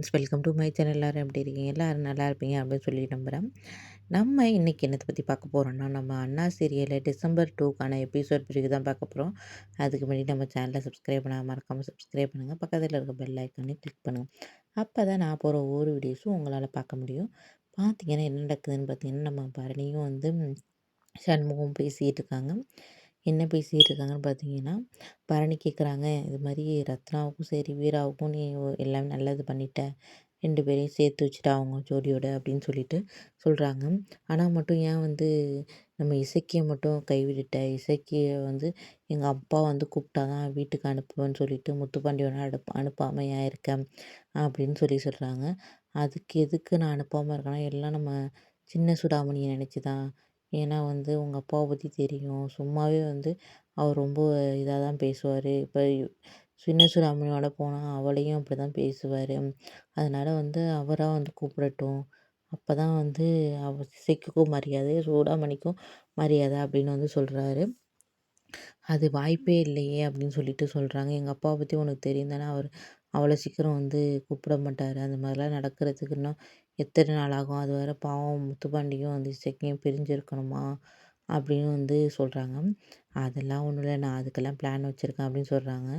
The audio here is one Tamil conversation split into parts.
Friends welcome to my channel. எல்லோரும் எப்படி இருக்கீங்க? எல்லோரும் நல்லா இருப்பீங்க அப்படின்னு சொல்லி நம்புகிறேன் நம்ம இன்றைக்கி என்னத்தை பற்றி பார்க்க போகிறோம்னா நம்ம அண்ணா சீரியலில் டிசம்பர் டூக்கான எபிசோட் பிரிவு தான் பார்க்க போகிறோம் அதுக்கு முன்னாடி நம்ம சேனலை சப்ஸ்கிரைப் பண்ணால் மறக்காமல் சப்ஸ்கிரைப் பண்ணுங்கள் பக்கத்தில் இருக்க பெல் ஐக்கானே கிளிக் பண்ணுங்கள் அப்போ தான் நான் போகிற ஒவ்வொரு வீடியோஸும் உங்களால் பார்க்க முடியும். பார்த்தீங்கன்னா என்ன நடக்குதுன்னு பார்த்தீங்கன்னா நம்ம பரணியும் வந்து சண்முகம் பேசிகிட்டு இருக்காங்க. என்ன பேசிகிட்டு இருக்காங்கன்னு பார்த்தீங்கன்னா பரணி கேட்குறாங்க இது மாதிரி ரத்னாவுக்கும் சரி வீராவுக்கும் நீ எல்லாமே நல்லது பண்ணிட்ட ரெண்டு பேரையும் சேர்த்து வச்சுட்டா அவங்க ஜோடியோட அப்படின்னு சொல்லிட்டு சொல்கிறாங்க ஆனால் மட்டும் ஏன் வந்து நம்ம இசக்கியை மட்டும் கைவிட்டுட்ட? இசக்கியை வந்து எங்கள் அப்பா வந்து கூப்பிட்டா தான் வீட்டுக்கு அனுப்புவேன்னு சொல்லிட்டு முத்துப்பாண்டியனை அனுப்ப அனுப்பாமல் ஏன் இருக்கேன் அப்படின்னு சொல்லி சொல்கிறாங்க அதுக்கு எதுக்கு நான் அனுப்பாமல் இருக்கேன்னா எல்லாம் நம்ம சின்ன சுடாமணியை நினச்சி தான் ஏன்னா வந்து உங்கள் அப்பாவை பற்றி தெரியும். சும்மாவே வந்து அவர் ரொம்ப இதாக தான் பேசுவார். இப்போ சின்னசுறாமணியோட போனால் அவளையும் அப்படி தான் பேசுவார். அதனால் வந்து அவராக வந்து கூப்பிடட்டும். அப்போ தான் வந்து அவ இசைக்குக்கும் மரியாதை சூடாமணிக்கும் மரியாதை அப்படின்னு வந்து சொல்கிறாரு அது வாய்ப்பே இல்லையே அப்படின்னு சொல்லிட்டு சொல்கிறாங்க எங்கள் அப்பாவை பற்றி உனக்கு தெரியும் தானே அவர் அவ்வளோ சீக்கிரம் வந்து கூப்பிட மாட்டார். அந்த மாதிரிலாம் நடக்கிறதுக்கு இன்னும் எத்தனை நாள் ஆகும்? அது வேறு பாவம் முத்துப்பாண்டியும் வந்து இசைக்கும் பிரிஞ்சிருக்கணுமா? அப்படின்னு வந்து சொல்கிறாங்க அதெல்லாம் ஒன்றும் இல்லை. நான் அதுக்கெல்லாம் பிளான் வச்சுருக்கேன் அப்படின்னு சொல்கிறாங்க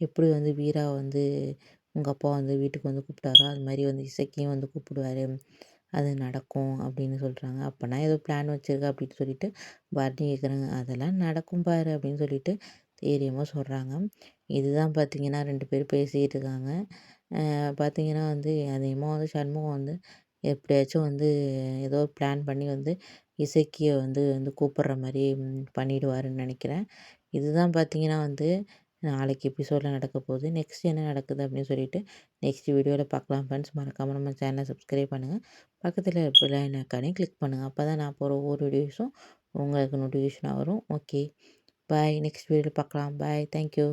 எப்படி வந்து வீரா வந்து உங்கள் அப்பா வந்து வீட்டுக்கு வந்து கூப்பிட்டாரோ அது மாதிரி வந்து இசைக்கையும் வந்து கூப்பிடுவார். அது நடக்கும் அப்படின்னு சொல்கிறாங்க அப்போனா ஏதோ பிளான் வச்சுருக்க அப்படின்னு சொல்லிட்டு பரணி கேட்குறாங்க அதெல்லாம் நடக்கும் பாரு அப்படின்னு சொல்லிட்டு தைரியமாக சொல்கிறாங்க இதுதான் பார்த்திங்கன்னா ரெண்டு பேரும் பேசிக்கிட்டு இருக்காங்க பார்த்திங்கன்னா வந்து அதிகமாக வந்து சண்முகம் வந்து எப்படியாச்சும் வந்து ஏதோ பிளான் பண்ணி வந்து இசக்கியை வந்து வந்து கூப்பிட்ற மாதிரி பண்ணிடுவாருன்னு நினைக்கிறேன். இதுதான் பார்த்திங்கன்னா வந்து நாளைக்கு எபிசோடில் நடக்க போகுது. நெக்ஸ்ட் என்ன நடக்குது அப்படின்னு சொல்லிட்டு நெக்ஸ்ட் வீடியோவில் பார்க்கலாம் ஃப்ரெண்ட்ஸ் மறக்காமல் நம்ம சேனலை சப்ஸ்கிரைப் பண்ணுங்கள் பக்கத்தில் எப்படிலாம் ஐக்கானே கிளிக் பண்ணுங்கள் அப்போ தான் நான் போகிற ஒவ்வொரு வீடியோஸும் உங்களுக்கு நோட்டிஃபிகேஷனாக வரும். ஓகே பாய் நெக்ஸ்ட் வீடியோவில் பார்க்கலாம். Bye thank you